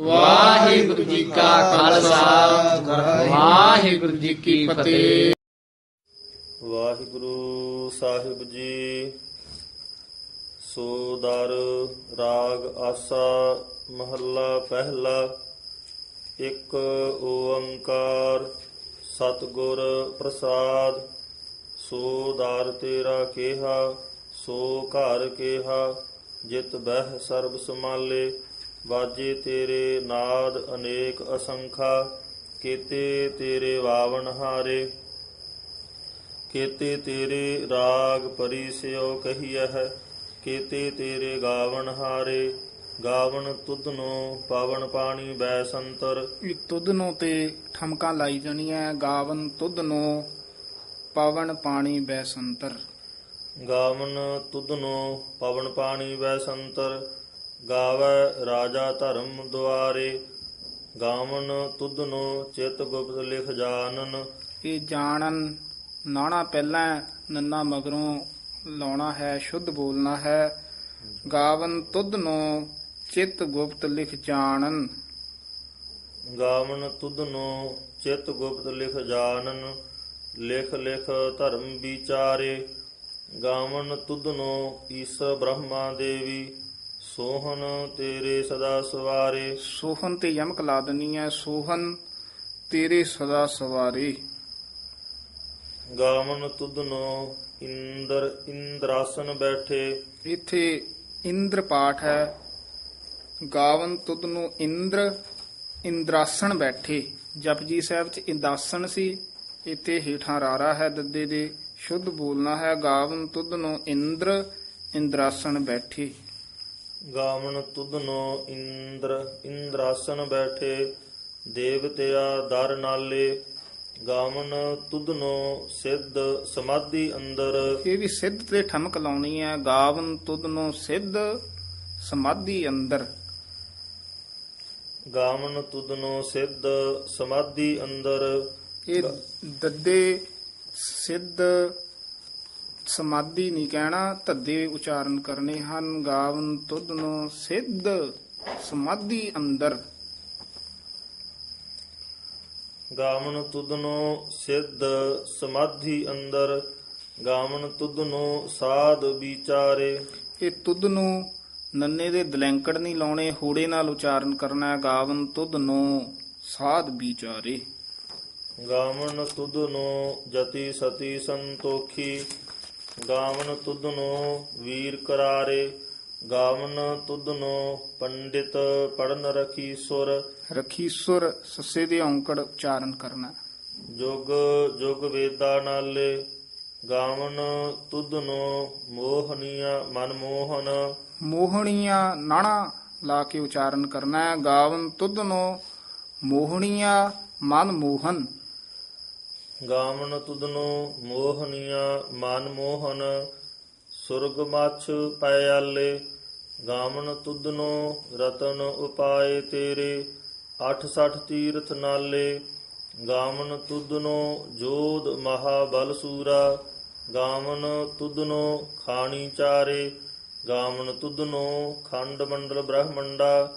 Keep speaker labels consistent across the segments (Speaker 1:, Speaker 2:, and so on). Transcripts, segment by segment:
Speaker 1: ਵਾਹਿਗੁਰੂ ਜੀ ਕਾ ਖਾਲਸਾ। ਵਾਹਿਗੁਰੂ ਜੀ ਕੀ ਫਤਿਹ।
Speaker 2: ਵਾਹਿਗੁਰੂ ਸਾਹਿਬ ਜੀ ਸੋਦਰ ਰਾਗ, ਆਸਾ, ਮਹੱਲਾ, ਪਹਿਲਾ, ਇੱਕ ਓੰਕਾਰ, ਸਤਿਗੁਰ ਪ੍ਰਸਾਦ, ਸੋ ਦਰ ਤੇਰਾ ਕੇਹਾ, ਸੋ ਘਰ ਕੇਹਾ, ਜਿਤ ਬਹਿ ਸਰਬ ਸਮਾਲੇ ਬਾਜੇ ਤੇਰੇ ਨਾਦ ਅਨੇਕ ਅਸੰਖਾ ਕੀਤੇ ਤੇਰੇ ਵਾਵਨ ਹਾਰੇ। ਕੀਤੇ ਤੇਰੇ ਰਾਗ ਪਰਿਸਿਓ ਕਹੀਐ ਕੀਤੇ ਤੇਰੇ ਗਾਵਨ ਹਾਰੇ। ਗਾਵਨ ਤੁਧਨੋ ਪਾਵਨ ਪਾਣੀ ਬੈ ਸੰਤਰ
Speaker 1: ਇਹ ਤੁਧ ਨੂੰ ਤੇ ਠਮਕਾਂ ਲਾਈ ਜਾਣੀ ਹੈ ਗਾਵਨ ਤੁਧ ਨੂੰ ਪਵਨ ਪਾਣੀ ਬੈਸੰਤਰ।
Speaker 2: ਗਾਵਨ ਤੁਧਨੋ ਪਵਨ ਪਾਣੀ ਬੈ ਸੰਤਰ ਗਾਵੈ ਰਾਜਾ ਧਰਮ ਦੁਆਰੇ ਗਾਵਨ ਤੁਧਨੋ ਚਿਤ ਗੁਪਤ ਲਿਖ ਜਾਣਨ।
Speaker 1: ਇਹ ਜਾਣਨ ਨਾਣਾ ਪਹਿਲਾਂ ਨੰਨਾ ਮਗਰੋਂ ਲਾਉਣਾ ਹੈ ਸ਼ੁੱਧ ਬੋਲਣਾ ਹੈ। ਗਾਵਨ ਤੁਧ ਨੂੰ ਚਿਤ ਗੁਪਤ ਲਿਖ ਜਾਣਨ।
Speaker 2: ਗਾਵਨ ਤੁਧਨੋ ਚਿਤ ਗੁਪਤ ਲਿਖ ਜਾਣਨ ਲਿਖ ਲਿਖ ਧਰਮ ਵਿਚਾਰੇ। ਗਾਵਨ ਤੁਧਨੋ ਈਸ਼ਰ ਬ੍ਰਹਮਾ ਦੇਵੀ ਸੋਹਨ ਤੇਰੇ ਸਦਾ ਸਵਾਰੇ।
Speaker 1: ਸੋਹਨ ਤੇ ਯਮਕ ਲਾ ਦੇਣੀ ਹੈ ਸੋਹਨ ਤੇਰੇ ਸਦਾ ਸਵਾਰੀ।
Speaker 2: ਗਾਵਨ ਤੁਧਨੋ ਇੰਦਰ ਇੰਦਰਾਸਨ ਬੈਠੇ।
Speaker 1: ਇੱਥੇ ਇੰਦਰ ਪਾਠ ਹੈ। ਗਾਵਨ ਤੁਧ ਨੂੰ ਇੰਦਰ ਇੰਦਰਾਸਣ ਬੈਠੇ। ਜਪਜੀ ਸਾਹਿਬ ਚ ਇੰਦਾਸਣ ਸੀ। ਇੱਥੇ ਹੀਠਾਂ ਰਾਰਾ ਹੈ ਦੱਦੇ ਦੇ। ਸ਼ੁੱਧ ਬੋਲਣਾ ਹੈ ਗਾਵਨ ਤੁਧ ਨੂੰ ਇੰਦਰ ਇੰਦਰਾਸਣ ਬੈਠੇ।
Speaker 2: ਗਾਵਨ ਤੁਧਨੋ ਇੰਦਰ ਇੰਦਰਾਸਨ ਬੈਠੇ ਦੇਵਤਿਆ ਦਰ ਨਾਲੇ। ਗਾਵਨ ਤੁਧਨੋ ਸਿੱਧ ਸਮਾਧੀ ਅੰਦਰ।
Speaker 1: ਇਹ ਵੀ ਸਿੱਧ ਤੇ ਠਮਕ ਲਾਉਣੀ ਹੈ। ਗਾਵਨ ਤੁਧ ਨੂੰ ਸਿੱਧ ਸਮਾਧੀ ਅੰਦਰ।
Speaker 2: ਗਾਵਨ ਤੁਧਨੋ ਸਿੱਧ ਸਮਾਧੀ ਅੰਦਰ।
Speaker 1: ਇਹ ਦੱਦੇ ਸਿੱਧ ਸਮਾਧੀ ਨਹੀਂ ਕਹਿਣਾ ਧੱਦੇ ਉਚਾਰਨ ਕਰਨੇ ਹਨ ਗਾਵਨ ਤੁਧ ਨੂੰ ਸਿੱਧ ਸਮਾਧੀ ਅੰਦਰ।
Speaker 2: ਗਾਵਨ ਤੁਧਨੋ ਸਿੱਧ ਸਮਾਧੀ ਅੰਦਰ ਗਾਵਨ ਤੁਧਨੋ ਸਾਧ ਵਿਚਾਰੇ।
Speaker 1: ਇਹ ਤੁਧ ਨੂੰ ਨੰਨੇ ਦੇ ਦਲੈਂਕੜ ਨਹੀਂ ਲਾਉਣੇ ਹੂੜੇ ਨਾਲ ਉਚਾਰਨ ਕਰਨਾ ਗਾਵਨ ਤੁਧ ਨੂੰ ਸਾਧ ਵਿਚਾਰੇ।
Speaker 2: ਗਾਵਨ ਤੁਧਨੋ ਜਤੀ ਸਤੀ ਸੰਤੋਖੀ ਗਾਵਨ ਤੁਧਨੋ ਵੀਰ ਕਰਾਰੇ ਗਾਵਨ ਤੁਧਨੋ ਪੰਡਿਤ ਪੜਨ ਰਖੀ ਸੁਰ।
Speaker 1: ਰਖੀ ਸੁਰ ਸੱਸੇ ਦੇ ਔਂਕੜ ਉਚਾਰਨ ਕਰਨਾ।
Speaker 2: ਜੁਗ ਜੁਗ ਵੇਦਾ ਨਾਲੇ ਗਾਵਨ ਤੁਧਨੋ ਮੋਹਨੀਆ ਮਨ ਮੋਹਨ।
Speaker 1: ਮੋਹਣੀਆਂ ਨਾਣਾ ਲਾ ਕੇ ਉਚਾਰਨ ਕਰਨਾ ਹੈ। ਗਾਵਨ ਤੁਧ ਨੂੰ ਮੋਹਣੀਆਂ ਮਨ ਮੋਹਨ।
Speaker 2: ਗਾਵਨ ਤੁਦਨੋ ਮੋਹਨੀਆ ਮਨ ਮੋਹਨ, ਸੁਰਗ ਮਛ ਪਿਆਲੇ ਗਾਵਨ ਤੁਧਨੋ ਰਤਨ ਉਪਾਏ ਤੇਰੇ 68 ਤੀਰਥ ਨਾਲੇ। ਗਾਵਨ ਤੁਦਨੋ ਜੋਧ ਮਹਾਬਲ ਸੂਰਾ। ਗਾਵਨ ਤੁਦਨੋ ਖਾਣੀ ਚਾਰੇ। ਗਾਵਨ ਤੁਦਨੋ ਖੰਡ ਮੰਡਲ ਬ੍ਰਹਮੰਡਾ।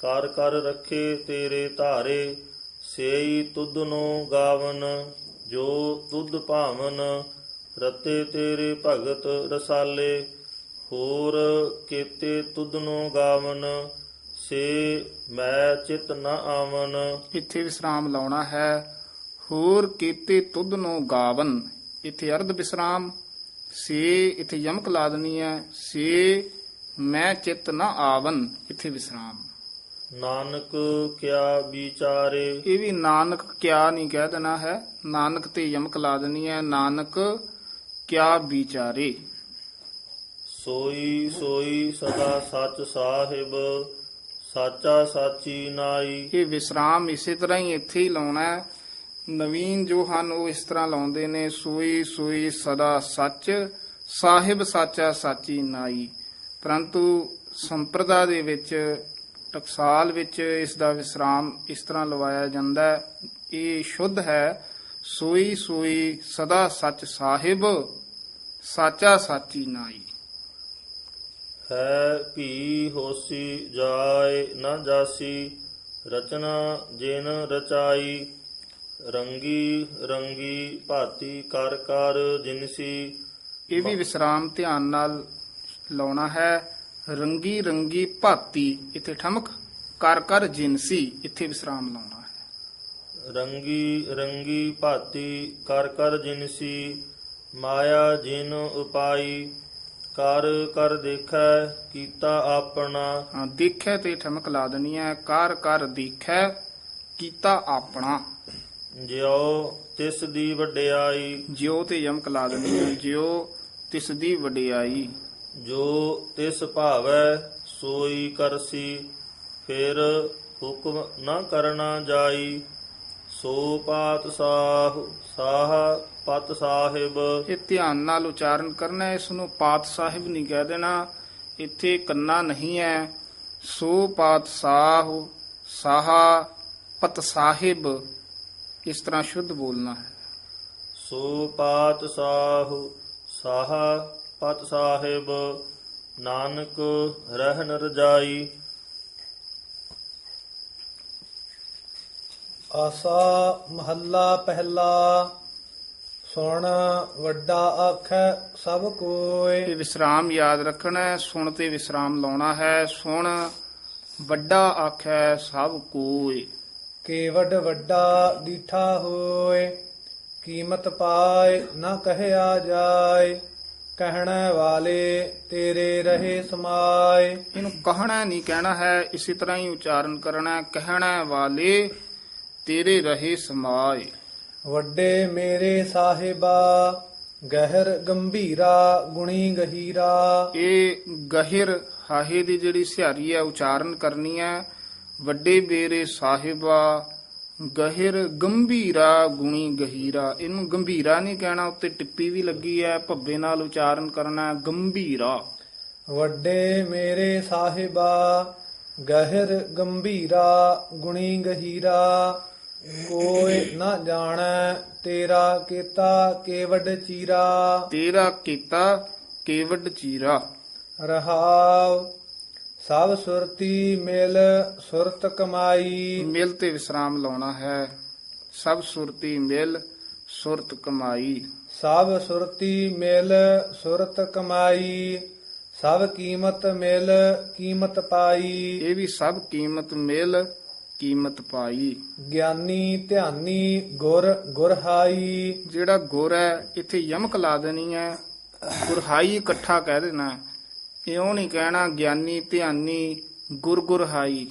Speaker 2: ਕਰ ਕਰ ਰੱਖੇ ਤੇਰੇ ਧਾਰੇ। ਸੇਈ ਤੁਦਨੋ ਗਾਵਨ ਜੋ ਤੁਧ ਭਾਵਨ ਰਤੇ ਤੇਰੇ ਭਗਤ ਰਸਾਲੇ, ਹੋਰ ਕੀਤੇ ਤੁਧਨੋ ਗਾਵਨ, ਸੇ ਮੈਂ ਚਿਤ ਨ ਆਵਨ।
Speaker 1: ਇੱਥੇ ਵਿਸਰਾਮ ਲਾਉਣਾ ਹੈ। ਹੋਰ ਕੀਤੇ ਤੁਧ ਨੂੰ ਗਾਵਨ, ਇੱਥੇ ਅਰਧ ਵਿਸਰਾਮ, ਸੇ ਇੱਥੇ ਯਮਕ ਲਾ ਦੇਣੀ ਹੈ, ਸੇ ਮੈਂ ਚਿਤ ਨ ਆਵਨ, ਇੱਥੇ ਵਿਸਰਾਮ।
Speaker 2: ਨਾਨਕ ਕਿਆ ਵਿਚਾਰੇ?
Speaker 1: ਇਹ ਵੀ ਨਾਨਕ ਕਿਆ ਨਹੀਂ ਕਹਿ ਦੇਣਾ ਹੈ। ਨਾਨਕ ਤੇ ਯਮਕ ਲਾ ਦੇਣੀ ਹੈ। ਨਾਨਕ ਕਿਆ ਵਿਚਾਰੇ?
Speaker 2: ਸੋਈ ਸੋਈ ਸਦਾ ਸੱਚ ਸਾਹਿਬ ਸਾਚਾ ਸਾਚੀ ਨਾਈ।
Speaker 1: ਇਹ ਵਿਸਰਾਮ ਇਸੇ ਤਰ੍ਹਾਂ ਹੀ ਇੱਥੇ ਹੀ ਲਾਉਣਾ ਹੈ। ਨਵੀਨ ਜੋ ਹਨ ਉਹ ਇਸ ਤਰ੍ਹਾਂ ਲਾਉਂਦੇ ਨੇ ਸੋਈ ਸੋਈ ਸਦਾ ਸੱਚ ਸਾਹਿਬ ਸਾਚਾ ਸਾਚੀ ਨਾਈ। ਪਰੰਤੂ ਸੰਪਰਦਾ ਦੇ ਵਿੱਚ ਟਕਸਾਲ ਵਿੱਚ ਇਸ ਦਾ ਵਿਸਰਾਮ ਇਸ ਤਰ੍ਹਾਂ ਲਵਾਇਆ ਜਾਂਦਾ ਹੈ। ਇਹ ਸ਼ੁੱਧ ਹੈ। ਸੋਈ ਸੋਈ ਸਦਾ ਸੱਚ ਸਾਹਿਬ ਸਾਚਾ ਸਾਚੀ ਨਾਈ।
Speaker 2: ਹੈ ਭੀ ਹੋਸੀ ਜਾਏ ਨਾ ਜਾਸੀ ਰਚਨਾ ਜਿਨ ਰਚਾਈ ਰੰਗੀ ਰੰਗੀ ਭਾਤੀ ਕਰ ਕਰ ਜਿਨਸੀ।
Speaker 1: ਇਹ ਵੀ ਵਿਸਰਾਮ ਧਿਆਨ ਨਾਲ ਲਾਉਣਾ ਹੈ। ਰੰਗੀ ਰੰਗੀ ਭਾਤੀ ਇੱਥੇ ਠਮਕ ਕਰ ਕਰ ਜਿਨਸੀ ਇੱਥੇ ਵਿਸਰਾਮ ਲਾਉਣਾ ਹੈ।
Speaker 2: ਰੰਗੀ ਰੰਗੀ ਭਾਤੀ ਕਰ ਕਰ ਜਿਨਸੀ ਮਾਇਆ ਜਿਨ ਉਪਾਈ ਕਰ ਕਰ ਦੇਖੈ ਕੀਤਾ ਆਪਣਾ।
Speaker 1: ਹਾਂ ਦੇਖੈ ਤੇ ਠਮਕ ਲਾ ਦੇਣੀ ਹੈ ਕਰ ਕਰ ਦੇਖੈ ਕੀਤਾ ਆਪਣਾ।
Speaker 2: ਜਿਉ ਤਿਸ ਦੀ ਵਡਿਆਈ।
Speaker 1: ਜਿਉ ਤੇ ਯਮਕ ਲਾ ਦੇਣੀ ਹੈ ਜਿਉ ਤਿਸ ਦੀ ਵਡਿਆਈ।
Speaker 2: ਜੋ ਤਿਸ ਭਾਵੈ ਸੋਈ ਕਰਸੀ ਫਿਰ ਹੁਕਮ ਨਾ ਕਰਨਾ ਜਾਈ। ਸੋ ਪਾਤ ਸਾਹ ਸਾਹ ਪਤ ਸਾਹਿਬ।
Speaker 1: ਇਹ ਧਿਆਨ ਨਾਲ ਉਚਾਰਨ ਕਰਨਾ ਇਸ ਨੂੰ ਪਾਤ ਸਾਹਿਬ ਨਹੀਂ ਕਹਿ ਦੇਣਾ। ਇੱਥੇ ਕੰਨਾ ਨਹੀਂ ਹੈ। ਸੋ ਪਾਤ ਸਾਹ ਸਾਹਾ ਪਤ ਸਾਹਿਬ ਇਸ ਤਰ੍ਹਾਂ ਸ਼ੁੱਧ ਬੋਲਣਾ ਹੈ।
Speaker 2: ਸੋ ਪਾਤ ਸਾਹ ਸਾਹ ਪਤ ਸਾਹਿਬ ਨਾਨਕ ਰਹਿਨ ਰਜਾਈ।
Speaker 3: ਆਸਾ ਮਹੱਲਾ ਪਹਿਲਾ ਸੁਣ ਵੱਡਾ ਆਖੈ ਸਭ
Speaker 1: ਇਹ ਵਿਸਰਾਮ ਯਾਦ ਰੱਖਣਾ ਹੈ ਸੁਣ ਤੇ ਵਿਸਰਾਮ ਲਾਉਣਾ ਹੈ ਸੁਣ ਵੱਡਾ ਆਖੈ ਸਭ ਕੋਈ
Speaker 3: ਕੇਵਡ ਵੱਡਾ ਦੀਠਾ ਹੋਏ ਕੀਮਤ ਪਾਏ ਨਾ ਕਹਿਆ ਜਾਏ। ਕਹਿਣੇ ਵਾਲੇ ਤੇਰੇ ਰਹੇ ਸਮਾਏ।
Speaker 1: ਇਹਨੂੰ ਕਹਿਣਾ ਨਹੀਂ ਕਹਿਣਾ ਹੈ ਇਸੇ ਤਰ੍ਹਾਂ ਹੀ ਉਚਾਰਨ ਕਰਨਾ ਹੈ ਕਹਿਣਾ ਵਾਲੇ ਤੇਰੇ ਰਹੇ ਸਮਾਏ।
Speaker 3: ਵੱਡੇ ਮੇਰੇ ਸਾਹਿਬਾ ਗਹਿਰ ਗੰਭੀਰਾ ਗੁਣੀ ਗਹੀਰਾ।
Speaker 1: ਇਹ ਗਹਿਰ ਹਾਹੇ ਦੀ ਜਿਹੜੀ ਸਿਹਾਰੀ ਹੈ ਉਚਾਰਨ ਕਰਨੀ ਹੈ। ਵੱਡੇ ਬੇਰੇ ਸਾਹਿਬਾ ਗਹਿਰ ਗੰਭੀਰਾ ਗੁਣੀ ਗਹੀਰਾ। ਇਹਨੂੰ ਗੰਭੀਰਾ ਨਹੀਂ ਕਹਿਣਾ ਉੱਤੇ ਟਿੱਪੀ ਵੀ ਲੱਗੀ ਹੈ ਭੱਬੇ ਨਾਲ ਉਚਾਰਨ ਕਰਨਾ ਹੈ ਗੰਭੀਰਾ।
Speaker 3: ਵੱਡੇ ਮੇਰੇ ਸਾਹਿਬਾ ਗਹਿਰ ਗੰਭੀਰਾ ਗੁਣੀ ਗਹੀਰਾ। ਕੋਈ ਨਾ ਜਾਣੈ ਤੇਰਾ ਕੀਤਾ ਕੇਵਡ ਚੀਰਾ।
Speaker 1: ਤੇਰਾ ਕੀਤਾ ਕੇਵਡ ਚੀਰਾ।
Speaker 3: ਰਹਾਉ ਸਭ ਸੁਰਤੀ ਮਿਲ ਸੁਰਤ ਕਮਾਈ।
Speaker 1: ਮਿਲ ਤੇ ਵਿਸਰਾਮ ਲਾਉਣਾ ਹੈ। ਸਭ ਸੁਰਤੀ ਮਿਲ ਸੁਰਤ ਕਮਾਈ।
Speaker 3: ਸਭ ਸੁਰਤੀ ਮਿਲ ਸੁਰਤ ਕਮਾਈ। ਸਭ ਕੀਮਤ ਮਿਲ ਕੀਮਤ ਪਾਈ।
Speaker 1: ਇਹ ਵੀ ਸਭ ਕੀਮਤ ਮਿਲ ਕੀਮਤ ਪਾਈ।
Speaker 3: ਗਿਆਨੀ ਧਿਆਨੀ ਗੁਰ ਗੁਰਹਾਈ।
Speaker 1: ਜਿਹੜਾ ਗੁਰ ਹੈ ਇੱਥੇ ਯਮਕ ਲਾ ਦੇਣੀ ਹੈ। ਗੁਰਹਾਈ ਇਕੱਠਾ ਕਹਿ ਦੇਣਾ ਹੈ। ਇਉਂ ਨਹੀਂ ਕਹਿਣਾ ਗਿਆਨੀ ਧਿਆਨੀ ਗੁਰ ਗੁਰਹਾਈ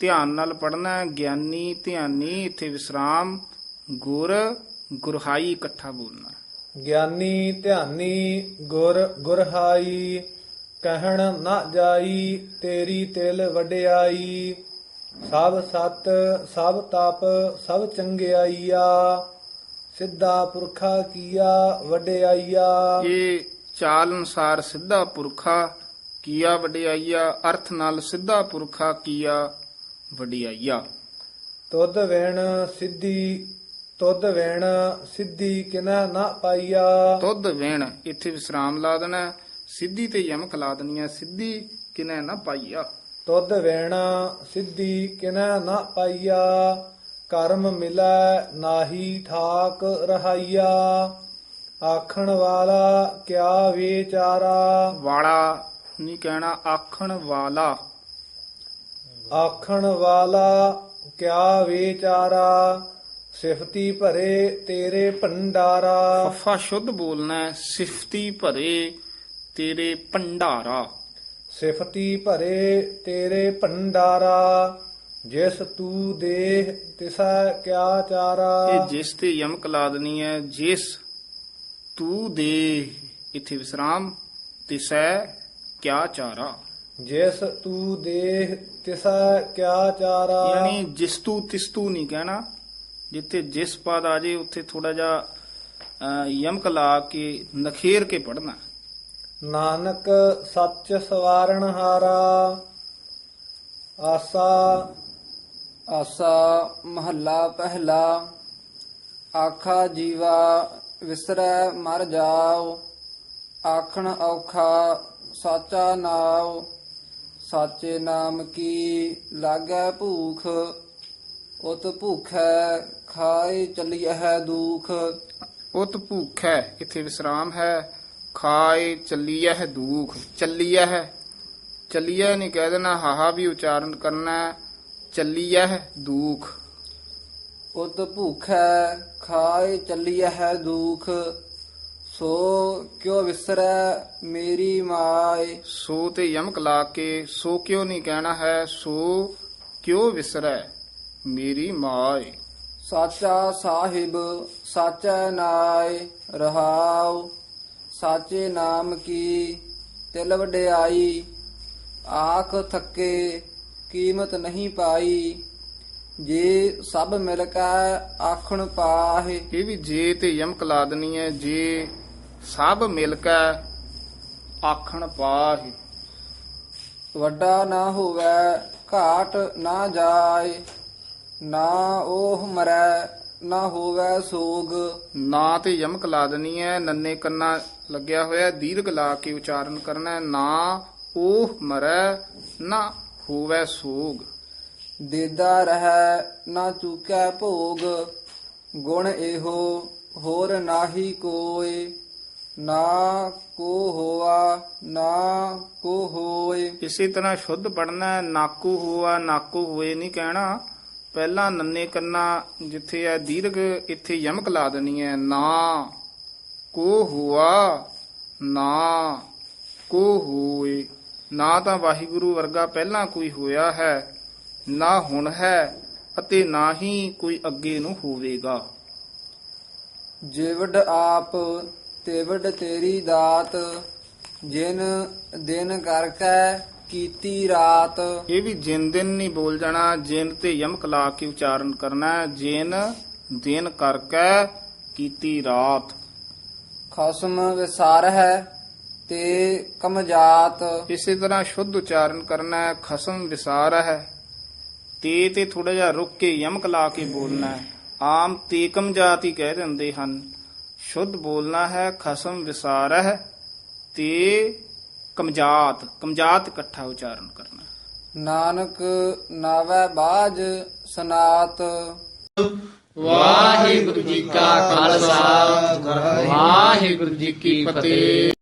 Speaker 1: ਧਿਆਨ ਨਾਲ ਪੜਨਾ ਗਿਆਨੀ ਧਿਆਨੀ ਇੱਥੇ ਵਿਸਰਾਮ ਗੁਰ ਗੁਰਹਾਈ ਇਕੱਠਾ ਬੋਲਣਾ।
Speaker 3: ਗਿਆਨੀ ਧਿਆਨੀ ਗੁਰ ਗੁਰਹਾਈ ਕਹਿਣ ਨਾ ਜਾਈ ਤੇਰੀ ਤਿਲ ਵਡਿਆਈ ਸਭ ਸਤ ਸਭ ਤਪ ਸਭ ਚੰਗਿਆਈਆ ਸਿੱਧਾ ਪੁਰਖਾ ਕੀਆ ਵਡਿਆਈਆ
Speaker 1: ਇਹ ਚਾਲ ਅਨੁਸਾਰ ਸਿੱਧਾ ਪੁਰਖਾ ਕੀਆ ਵਡਿਆਈਆ ਅਰਥ ਨਾਲ ਸਿੱਧਾ ਪੁਰਖਾ ਕੀਆ ਵਡਿਆਈਆ।
Speaker 3: ਤੁਧ ਵੇਣ ਸਿੱਧੀ ਤੁਧ ਵੇਣ ਸਿੱਧੀ ਕਿਨਾ ਨਾ ਪਾਈਆ।
Speaker 1: ਤੁਧ ਵੇਣ ਇੱਥੇ ਵਿਸਰਾਮ ਲਾ ਦੇਣਾ। ਸਿੱਧੀ ਤੇ ਯਮਕ ਲਾ ਦੇਣੀ ਹੈ ਸਿੱਧੀ ਕਿਨੇ ਨਾ ਪਾਈਆ।
Speaker 3: ਤੁਧ ਵੇਣ ਸਿੱਧੀ ਕਿਨਾ ਨਾ ਪਾਈਆ ਕਰਮ ਮਿਲੈ ਨਾਹੀ ਠਾਕ ਰਹਾਈਆ। ਆਖਣ ਵਾਲਾ ਕਿਆ ਵਿਚਾਰਾ?
Speaker 1: ਵਾਲਾ ਨਹੀਂ ਕਹਿਣਾ ਆਖਣ ਵਾਲਾ।
Speaker 3: ਆਖਣ ਵਾਲਾ ਕਿਆ ਵਿਚਾਰਾ? ਸਿਫਤੀ ਭਰੇ ਤੇਰੇ ਭੰਡਾਰਾ।
Speaker 1: ਫੱਫਾ ਸ਼ੁੱਧ ਬੋਲਣਾ ਹੈ ਸਿਫਤੀ ਭਰੇ ਤੇਰੇ ਭੰਡਾਰਾ।
Speaker 3: ਸਿਫਤੀ ਭਰੇ ਤੇਰੇ ਭੰਡਾਰਾ ਜਿਸ ਤੂੰ ਦੇਹ ਤਿਸਾ ਕਿਆ ਚਾਰਾ?
Speaker 1: ਇਹ ਜਿਸ ਤੇ ਯਮਕ ਲਾ ਦੇਣੀ ਹੈ ਜਿਸ ਤੂੰ ਦੇ ਇੱਥੇ ਵਿਸਰਾਮ ਤਿਸੈ ਕਿਆ ਚਾਰਾ।
Speaker 3: ਜਿਸ ਤੂੰ ਦੇਹ ਤਿਸਾ ਕਿਆ ਚਾਰਾ।
Speaker 1: ਯਾਨੀ ਜਿਸ ਤੂੰ ਤਿਸ ਤੂੰ ਨਹੀਂ ਕਹਿਣਾ ਜਿੱਥੇ ਜਿਸ ਪਦ ਆ ਜੇ ਉੱਥੇ ਥੋੜਾ ਜਿਹਾ ਯਮਕ ਲਾ ਕੇ ਨਖੇਰ ਕੇ ਪੜਨਾ
Speaker 3: ਨਾਨਕ ਸੱਚ ਸਵਾਰਣ ਹਾਰਾ ਆਸਾ
Speaker 4: ਆਸਾ ਮਹੱਲਾ ਪਹਿਲਾ ਆਖਾ ਜੀਵਾ ਵਿਸਰੈ ਮਰ ਜਾਓ ਆਖਣ ਔਖਾ ਸਾਚਾ ਨਾਮ ਸਾਚੇ ਨਾਮ ਕੀ ਲਾਗੈ ਭੂਖ, ਉਤ ਭੂਖੈ ਖਾਏ ਚੱਲੀਐ ਦੁਖ
Speaker 1: ਉਤ ਭੂਖੈ, ਇੱਥੇ ਵਿਸਰਾਮ ਹੈ ਖਾਏ ਚੱਲੀਐ ਦੂਖ ਚੱਲੀਐ ਚੱਲੀਐ ਨਹੀਂ ਕਹਿ ਦੇਣਾ, ਹਾਹਾ ਵੀ ਉਚਾਰਨ ਕਰਨਾ ਹੈ। ਚੱਲੀਐ ਦੂਖ
Speaker 4: ਉਤ ਭੂਖੈ ਖਾਏ ਚੱਲੀਐ ਦੁਖ ਸੋ ਕਿਉ ਵਿਸਰੈ ਮੇਰੀ ਮਾਏ
Speaker 1: ਸੋ ਤੇ ਯਮਕ ਲਾ ਕੇ ਸੋ ਕਿਉਂ ਨਹੀਂ ਕਹਿਣਾ ਹੈ ਸੋ ਕਿਉ ਵਿਸਰੈ ਮੇਰੀ ਮਾਏ
Speaker 4: ਸਾਚਾ ਸਾਹਿਬ ਸਾਚੈ ਨਾਏ ਰਹਾਉ ਸਾਚੇ ਨਾਮ ਕੀ ਤਿਲ ਵਡਿਆਈ ਆਖ ਥੱਕੇ ਕੀਮਤ ਨਹੀਂ ਪਾਈ। ਜੇ ਸਭ ਮਿਲ ਕੇ ਆਖਣ ਪਾਹੇ।
Speaker 1: ਇਹ ਵੀ ਜੇ ਤੇ ਯਮਕ ਲਾ ਦੇਣੀ ਹੈ ਜੇ ਸਭ ਮਿਲ ਕੇ ਆਖਣ ਪਾਹੀ।
Speaker 4: ਵੱਡਾ ਨਾ ਹੋਵੇ ਘਾਟ ਨਾ ਜਾਏ ਨਾ ਉਹ ਮਰੈ ਨਾ ਹੋਵੇ ਸੋਗ।
Speaker 1: ਨਾ ਤੇ ਯਮਕ ਲਾ ਦੇਣੀ ਹੈ ਨੰਨੇ ਕੰਨਾ ਲੱਗਿਆ ਹੋਇਆ ਦੀਰਘ ਲਾ ਕੇ ਉਚਾਰਨ ਕਰਨਾ ਹੈ ਨਾ ਉਹ ਮਰੈ ਨਾ ਹੋਵੇ ਸੋਗ।
Speaker 4: ਦੇਦਾ ਰਹਿ ਨਾ ਚੂਕੈ ਭੋਗ, ਗੁਣ ਇਹੋ ਹੋਰ ਨਾਹੀ ਕੋਏ ਨਾ ਕੋ ਹੋਆ, ਨਾ ਕੋ ਹੋਏ
Speaker 1: ਇਸੇ ਤਰ੍ਹਾਂ ਸ਼ੁੱਧ ਪੜਨਾ ਨਾਕੂ ਹੋਆ, ਨਾਕੂ ਹੋਏ ਨਹੀਂ ਕਹਿਣਾ। ਪਹਿਲਾਂ ਨੰਨੇ ਕੰਨਾ ਜਿੱਥੇ ਆ ਦੀਰਘ, ਇੱਥੇ ਯਮਕ ਲਾ ਦੇਣੀ ਹੈ, ਨਾ ਕੋ ਹੁਆ, ਨਾ ਕੋ ਹੋਏ। ਨਾ ਤਾਂ ਵਾਹਿਗੁਰੂ ਵਰਗਾ ਪਹਿਲਾਂ ਕੋਈ ਹੋਇਆ ਹੈ। ਨਾ ਹੁਣ ਹੈ ਅਤੇ ਨਾ ਹੀ ਕੋਈ ਅੱਗੇ ਨੂੰ ਹੋਵੇਗਾ।
Speaker 4: ਜਿਵਡ ਆਪ ਤੇਵਡ ਤੇਰੀ ਦਾਤ ਜਿਨ ਦਿਨ ਕਰਕੇ ਕੀਤੀ ਰਾਤ।
Speaker 1: ਇਹ ਵੀ ਜਿਨ ਦਿਨ ਨਹੀਂ ਬੋਲ ਜਾਣਾ ਜਿਨ ਤੇ ਯਮਕ ਲਾ ਕੇ ਉਚਾਰਨ ਕਰਨਾ ਜਿਨ ਦਿਨ ਕਰਕੇ ਕੀਤੀ ਰਾਤ।
Speaker 4: ਖਸਮ ਵਿਸਾਰ ਹੈ ਤੇ ਕਮਜਾਤ।
Speaker 1: ਇਸੇ ਤਰ੍ਹਾਂ ਸ਼ੁੱਧ ਉਚਾਰਨ ਕਰਨਾ ਖਸਮ ਵਿਸਾਰ ਹੈ ਤੇ ਤੇ ਥੋੜਾ ਜਿਹਾ ਰੁੱਕ ਕੇ ਯਮਕ ਲਾ ਕੇ ਬੋਲਣਾ ਹੈ। ਆਮ ਤੇਕਮ ਜਾਤ ਹੀ ਕਹਿ ਦਿੰਦੇ ਹਨ ਸ਼ੁੱਧ ਬੋਲਣਾ ਹੈ ਖਸਮ ਵਿਸਾਰ ਹੈ ਤੇ ਕਮਜਾਤ ਕਮਜਾਤ ਇਕੱਠਾ ਉਚਾਰਨ ਕਰਨਾ
Speaker 4: ਨਾਨਕ ਨਾਵੈ ਬਾਜ ਸਨਾਤ।
Speaker 1: ਵਾਹਿਗੁਰੂ ਜੀ ਕਾ ਖਾਲਸਾ ਵਾਹਿਗੁਰੂ ਜੀ ਕੀ ਫਤਿਹ।